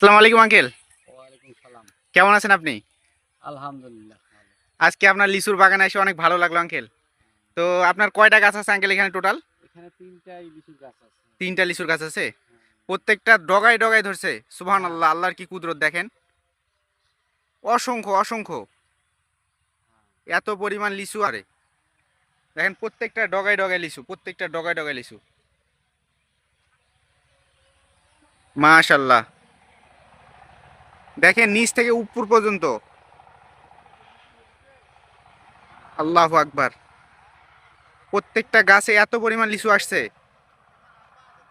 আসসালামু আলাইকুম আঙ্কেল। সালাম। কেমন আছেন আপনি? আলহামদুলিল্লাহ আজকে আপনার লিচুর বাগানে এসে অনেক ভালো লাগল আঙ্কেল। তো আপনার কয়টা গাছ আছে আঙ্কেল এখানে টোটাল? এখানে তিনটাই লিচু গাছ আছে। তিনটা লিচুর গাছ আছে? প্রত্যেকটা ডগায় ডগায় ধরছে। সুবহান আল্লাহ আল্লাহর কি কুদরত দেখেন? অসংখ্য অসংখ্য। এত পরিমাণ লিচু আরে দেখেন প্রত্যেকটা ডগায় ডগায় লিচু প্রত্যেকটা ডগায় ডগায় লিচু। মাশাল্লাহ দেখেন, নিচ থেকে উপর পর্যন্ত। আল্লাহ আকবার। প্রত্যেকটা গাছে এত পরিমাণ লিচু আসছে।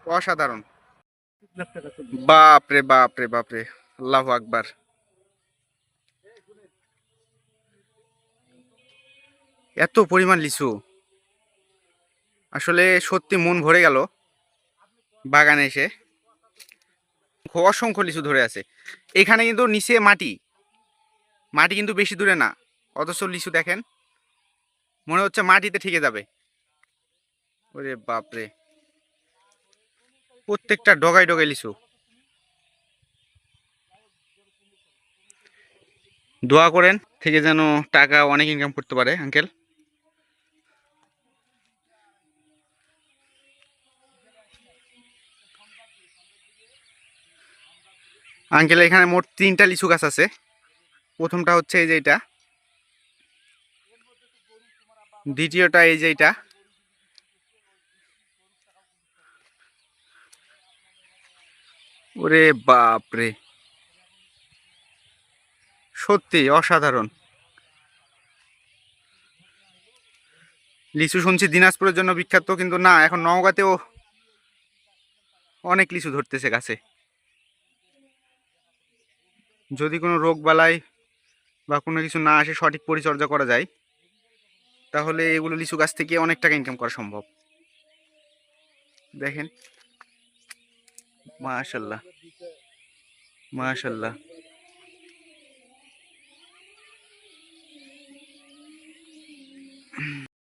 অসাধারণ। বাপ রে বাপ রে বাপ রে আল্লাহ আকবার। এত পরিমাণ লিচু। আসলে সত্যি মন ভরে গেল বাগানে এসে। অসংখ্য লিচু ধরে আছে। এখানে কিন্তু নিচে মাটি। মাটি কিন্তু বেশি দূরে না। অথচ লিচু দেখেন, মনে হচ্ছে মাটিতে ঠিকে যাবে। ওরে বাপরে। প্রত্যেকটা ডগায় ডগায় লিচু। দোয়া করেন, থেকে যেন টাকা অনেক ইনকাম করতে পারে আঙ্কেল আঙ্কেল এখানে মোট তিনটা লিচু গাছ আছে। প্রথমটা হচ্ছে এই যে এটা। দ্বিতীয়টা এই যে এটা। ওরে বাপরে। সত্যি, অসাধারণ। লিচু শুনছি দিনাজপুরের জন্য বিখ্যাত, কিন্তু না, এখন নওগাঁতেও অনেক লিচু ধরতেছে গাছে। যদি কোনো রোগ বালাই বা কোনো কিছু না আসে, সঠিক পরিচর্যা করা যায়, তাহলে এগুলো লিচু গাছ থেকে অনেক টাকা ইনকাম করা সম্ভব। দেখেন? মাশাল্লাহ। মাশাল্লাহ।